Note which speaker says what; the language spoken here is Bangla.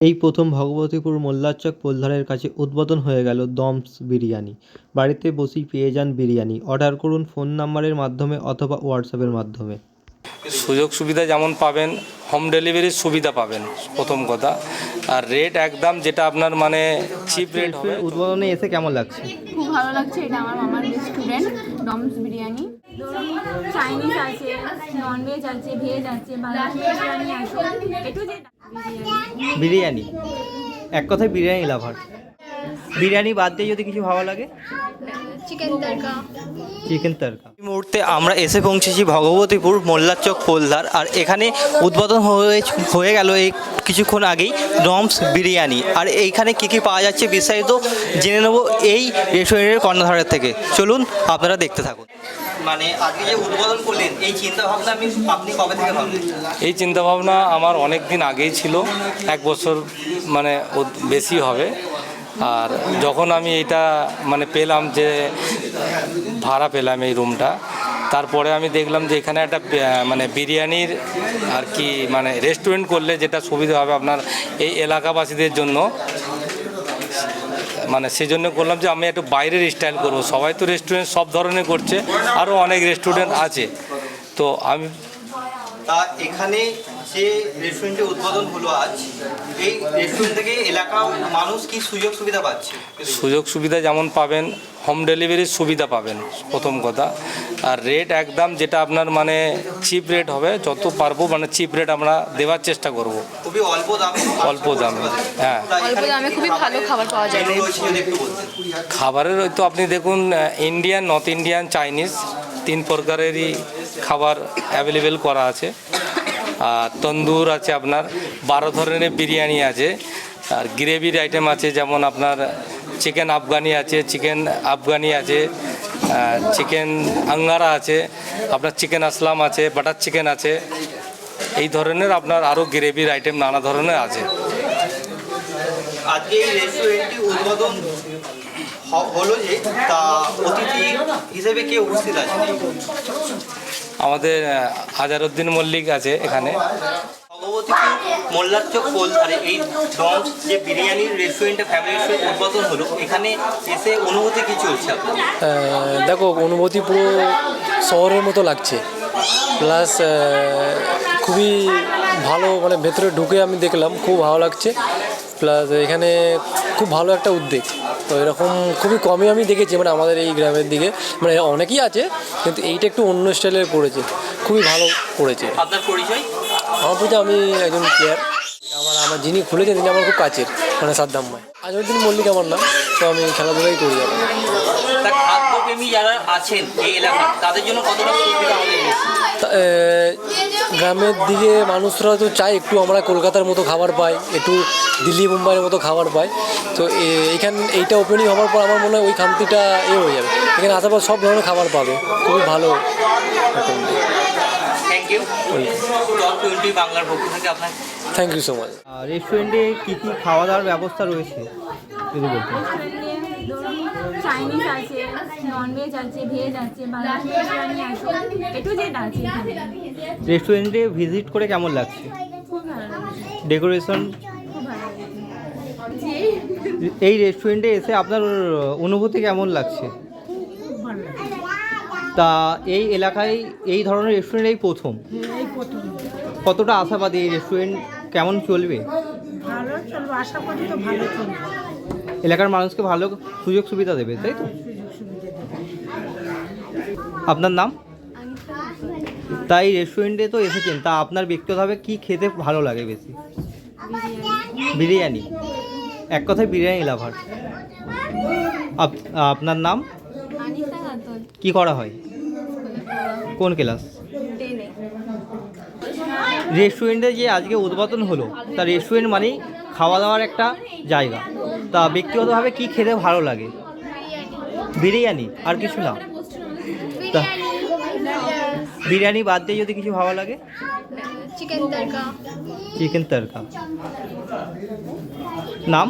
Speaker 1: এই প্রথম ভগবতীপুর মোল্লারচক পোলধারের কাছে উদ্বোধন হয়ে গেল দমস বিরিয়ানি। বাড়িতে বসেই পেয়ে যান বিরিয়ানি। অর্ডার করুন ফোন নাম্বারের মাধ্যমে অথবা হোয়াটসঅ্যাপের মাধ্যমে।
Speaker 2: সুযোগ সুবিধা যেমন পাবেন, হোম ডেলিভারির সুবিধা পাবেন। প্রথম কথা। আর রেট একদম যেটা আপনার মানে চিপ রেট হবে
Speaker 1: উদ্বোধনে এসে কেমন লাগছে?
Speaker 3: খুব ভালো লাগছে এটা আমার মামার রেস্টুরেন্ট ডমস বিরিয়ানি চাইনিজ আছে নন ভেজ আছে ভেজ আছে বাংলাদেশ বিরিয়ানি আছে একটু যে বিরিয়ানি।
Speaker 1: এক কথায় বিরিয়ানি লাভার বিরিয়ানি বাদ দিয়ে যদি কিছু ভালো লাগে?
Speaker 3: চিকেন
Speaker 1: তরকা। এই মুহূর্তে আমরা এসে পৌঁছেছি ভগবতীপুর মোল্লারচক পোলধার আর এখানে উদ্বোধন হয়ে হয়ে গেল এই কিছুক্ষণ আগেই ডমস বিরিয়ানি। আর এইখানে কী কী পাওয়া যাচ্ছে বিস্তারিত জেনে নেব এই রেস্টুরেন্টের কর্ণধারের থেকে। চলুন আপনারা দেখতে থাকুন। মানে আজকে যে উদ্বোধন করলেন এই চিন্তা ভাবনা আমি আপনি কবে থেকে ভাবলেন?
Speaker 2: এই চিন্তাভাবনা আমার অনেক দিন আগেই ছিল। এক বছর মানে বেশি হবে। আর যখন আমি এটা মানে পেলাম যে, ভাড়া পেলাম এই রুমটা, তারপরে আমি দেখলাম যে এখানে একটা মানে বিরিয়ানির আর কি মানে রেস্টুরেন্ট করলে যেটা সুবিধা হবে আপনার এই এলাকাবাসীদের জন্য। মানে সেই জন্য করলাম যে আমি একটু বাইরের স্টাইল করব। সবাই তো রেস্টুরেন্ট সব ধরনের করছে আরও অনেক রেস্টুরেন্ট আছে। তো আমি
Speaker 1: তা এখানে যে রেস্টুরেন্টে উদ্বোধন হলো আজ এই রেস্টুরেন্ট থেকে এলাকার মানুষ কি সুযোগ সুবিধা পাচ্ছে?
Speaker 2: সুযোগ সুবিধা যেমন পাবেন হোম ডেলিভারির সুবিধা পাবেন প্রথম কথা। আর রেট একদম যেটা আপনার মানে চিপ রেট হবে যত পারব মানে চিপ রেট আমরা দেওয়ার চেষ্টা করব।
Speaker 1: খুবই অল্প দামে
Speaker 2: অল্প দামে হ্যাঁ।
Speaker 3: অল্প দামে খুবই ভালো খাবার পাওয়া
Speaker 1: বলতেন।
Speaker 2: খাবারের ওই তো আপনি দেখুন ইন্ডিয়ান নর্থ ইন্ডিয়ান চাইনিজ তিন প্রকারেরই খাবার অ্যাভেলেবেল করা আছে। তন্দুর আছে আপনার, বারো ধরনের বিরিয়ানি আছে, আর গ্রেভির আইটেম আছে যেমন আপনার চিকেন আফগানি আছে চিকেন আফগানি আছে চিকেন আঙ্গারা আছে, আপনার চিকেন আসলাম আছে বাটার চিকেন আছে, এই ধরনের আপনার আরও গ্রেভির আইটেম নানা ধরনের আছে।
Speaker 1: হলো যে, তা অতিথি হিসেবে কে উপস্থিত আছে
Speaker 2: আমাদের আহ, আজারউদ্দিন মল্লিক আছে এখানে।
Speaker 1: ভগবতীপুর মোল্লারচক পোলধারে এই ডমস যে বিরিয়ানির রেস্টুরেন্টে ফ্যামিলি রেস্টুরেন্ট উদ্বোধন হলো এখানে এসে অনুভূতি কি চলছে
Speaker 4: দেখো অনুভূতি পুরো শহরের মতো লাগছে। প্লাস খুবই ভালো মানে ভেতরে ঢুকে আমি দেখলাম খুব ভালো লাগছে। প্লাস এখানে খুব ভালো একটা উদ্যোগ। তো এরকম খুবই কমই আমি দেখেছি মানে আমাদের এই গ্রামের দিকে। মানে অনেকেই আছে কিন্তু এইটা একটু অন্য স্টাইলের পড়েছে খুবই ভালো পড়েছে।
Speaker 1: আপনার পরিচয়?
Speaker 4: আমার প্রতি আমি একজন প্লেয়ার আমার আমার যিনি খুলেছেন তিনি আমার খুব কাছের মানে সাদ্দাম ভাই। আজমুদ্দিন মল্লিক আমার নাম তো আমি খেলাধুলাই করি
Speaker 1: খাদ্যপ্রেমী যারা আছেন এই এলাকার তাদের জন্য কতটা সুবিধা
Speaker 4: গ্রামের দিকে মানুষরা তো চায় একটু আমরা কলকাতার মতো খাবার পাই একটু দিল্লি মুম্বাইয়ের মতো খাবার পাই। তো এ- এইখান এইটা ওপেনিং হওয়ার পর আমার মনে হয় ওই খান্তিটা এ হয়ে যাবে। এখানে আসার পর সব ধরনের খাবার পাবে খুবই ভালো।
Speaker 1: থ্যাংক ইউ
Speaker 4: সো মাচ
Speaker 1: রেস্টুরেন্টে কী কী খাওয়া দাওয়ার ব্যবস্থা রয়েছে?
Speaker 3: চাইনিজ আছে নন ভেজ আছে ভেজ আছে বাংলাদেশ বিরিয়ানি আছে একটু যেটা আছে
Speaker 1: রেস্টুরেন্টে ভিজিট করে কেমন লাগছে? ডেকোরেশন
Speaker 3: খুব ভালো লাগছে।
Speaker 1: এই রেস্টুরেন্টে এসে আপনার অনুভূতি কেমন লাগছে? তা এই এলাকায় এই ধরনের রেস্টুরেন্ট এই প্রথম। কতটা আশাবাদী এই রেস্টুরেন্ট কেমন চলবে?
Speaker 5: ভালো চলবে আশা করি তো ভালো চলবে।
Speaker 1: এলাকার মানুষকে ভালো সুযোগ সুবিধা দেবে তাই তো? আপনার নাম? তাই রেস্টুরেন্টে তো এসেছেন তা আপনার ব্যক্তিগতভাবে কি খেতে ভালো লাগে বেশি? বিরিয়ানি। এক কথায় বিরিয়ানি লাভার। আপ- আপনার নাম? কি করা হয়? কোন ক্লাস? রেস্টুরেন্টে যে আজকে উদ্বোধন হলো তা রেস্টুরেন্ট মানেই খাওয়া দাওয়ার একটা জায়গা। তা ব্যক্তিগতভাবে কি খেতে ভালো লাগে? বিরিয়ানি আর কিছু না? তা বিরিয়ানি বাদ দিয়ে যদি কিছু ভালো লাগে?
Speaker 3: চিকেন তড়কা
Speaker 1: চিকেন তরকা নাম?